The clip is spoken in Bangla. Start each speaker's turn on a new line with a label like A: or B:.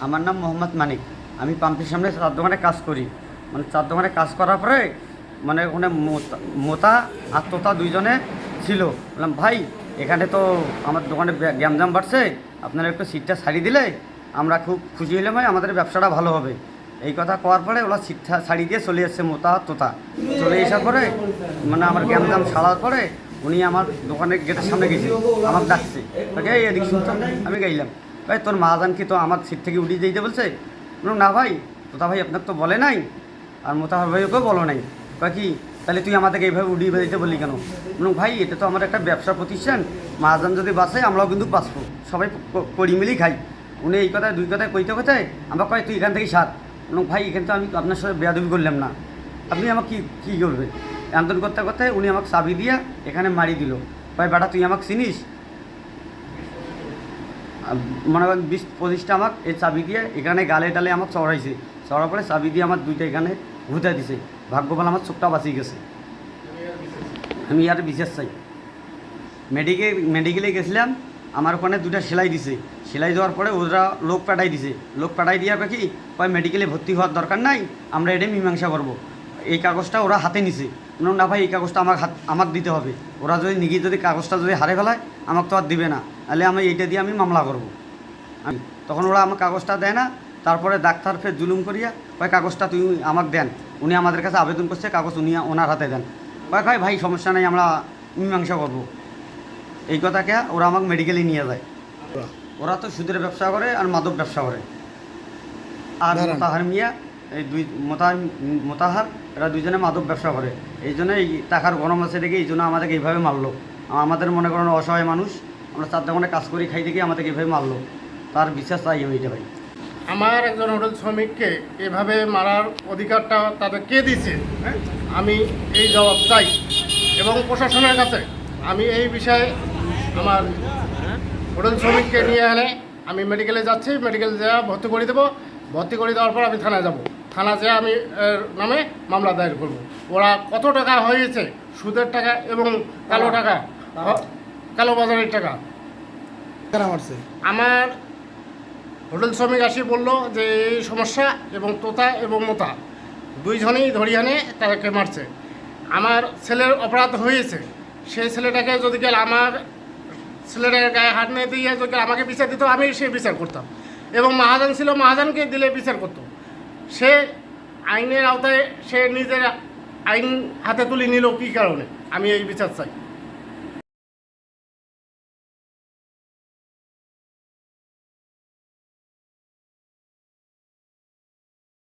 A: আমার নাম মোহাম্মদ মানিক। আমি পাম্পের সামনে চার দোকানে কাজ করি। মানে চার দোকানে কাজ করার পরে মানে ওখানে মোতা- আর তোতা দুইজনে ছিল। বললাম, ভাই, এখানে তো আমার দোকানে গ্যামজাম বাড়ছে। আপনারা একটু সিটটা ছাড়ি দিলে আমরা খুব খুশি হলাম ভাই আমাদের ব্যবসাটা ভালো হবে। এই কথা কওয়ার পরে ওরা সিটটা ছাড়ি দিয়ে চলে এসছে মোতা তোতা চলে আসার পরে মানে আমার গ্যামজাম ছাড়ার পরে উনি আমার দোকানের গেটের সামনে গেছে। আমার ডাকছে। এদিকে শুনছো? আমি গাইলাম। ভাই, তোর মাহাজান কি তো আমার সিট থেকে উঠিয়ে যেতে বলছে। না ভাই, তোতা ভাই আপনার তো বলে নাই। আর মোতাহার ভাইকেও বলো নাই। কয় কি, তাহলে তুই আমাদেরকে এইভাবে উড়িয়ে বেরোতে বললি কেন? বলুন ভাই, এটা তো আমার একটা ব্যবসা প্রতিষ্ঠান। মাহাজান যদি বাঁচে, আমরাও কিন্তু বাঁচবো। সবাই করি মিলেই খাই। উনি এই কথায়, দুই কথায় কইতে কথায় আমরা কয়, তুই এখান থেকে সার। বলুন ভাই, এখানে তো আমি আপনার সাথে বেয়াদবি করলাম না। আপনি আমাকে কী কী করবেন? আন্দোলন করতে করতে উনি আমাকে চাবি দিয়া এখানে মারি দিল। ভাই বেটা, তুই আমাকে চিনিস? মনে করেন বিশ পঁচিশটা আমাক এই চাবি দিয়ে এখানে গালে টালে আমার চড়াইছে। চড়ার পরে চাবি দিয়ে আমার দুইটা এখানে ঘুরতে দিছে। ভাগ্যবান আমার চোখটা বাঁচিয়ে গেছে। আমি আর বিশেষ চাই। মেডিকেল মেডিকেলে গেছিলাম, আমার ওখানে দুটা সেলাই দিছে। সেলাই দেওয়ার পরে ওরা লোক পাঠাই দিছে। লোক পাঠাই দিয়ে কি, কয় মেডিকেলে ভর্তি হওয়ার দরকার নাই, আমরা এটা মীমাংসা করব। এই কাগজটা ওরা হাতে নিছে। না ভাই, এই কাগজটা আমার হাত আমার দিতে হবে। ওরা যদি নিগিয়ে যদি কাগজটা যদি হারে ফেলায়, আমাকে তো আর দিবে না। তাহলে আমি এইটা দিয়ে আমি মামলা করব। আমি তখন ওরা আমার কাগজটা দেয় না তারপরে ডাক্তার ফের জুলুম করিয়া কয় কাগজটা তুই আমাকে দেন উনি আমাদের কাছে আবেদন করছে কাগজ উনি ওনার হাতে দেন। কয় কয় ভাই সমস্যা নেই আমরা মীমাংসা করব। এই কথাকে ওরা আমাকে মেডিকেলে নিয়ে যায়। ওরা তো সুদের ব্যবসা করে আর মাদক ব্যবসা করে। আর। মোতাহার মিয়া এই দুই মোতাহার মোতাহার এরা দুইজনে মাদক ব্যবসা করে। এই জন্য এই টাকার গরম আছে দেখে এই জন্য আমাদেরকে এইভাবে মারলো। আমাদের মনে করেন অসহায় মানুষ। আমরা চার দোকানে কাজ করি খাই দেখে আমাদেরকে এভাবে মারলো। তার বিশ্বাস চাই আমি এটা ভাই।
B: আমার একজন হোটেল শ্রমিককে এভাবে মারার অধিকারটা তাদের কে দিছে হ্যাঁ? আমি এই জবাব চাই। এবং প্রশাসনের কাছে আমি এই বিষয়ে আমার হোটেল শ্রমিককে নিয়ে এলে আমি মেডিকেলে যাচ্ছি মেডিকেল যা ভর্তি করে দেবো। ভর্তি করে দেওয়ার পর আমি থানায় যাব। থানা যেয়ে আমি এর নামে মামলা দায়ের করব। ওরা কত টাকা হয়েছে? সুদের টাকা এবং কালো টাকা? কালো বাজারের টাকা।
C: কারা মারছে?
B: আমার হোটেল শ্রমিক আসি বলল যে এই সমস্যা এবং তোতা এবং মোতা দুইজনেই ধরিয়ানে তাদেরকে মারছে। আমার ছেলের অপরাধ হয়েছে। সেই ছেলেটাকে যদি গেলে আমার ছেলেটাকে গায়ে হাত নিয়ে দিয়ে যদি আমাকে বিচার দিত আমি সে বিচার করতাম। এবং মহাজন ছিল মহাজনকে দিলে বিচার করতো। সে আইনের আওতায় সে নিজের আইন হাতে তুলে নিল কী কারণে? আমি এই বিচার চাই।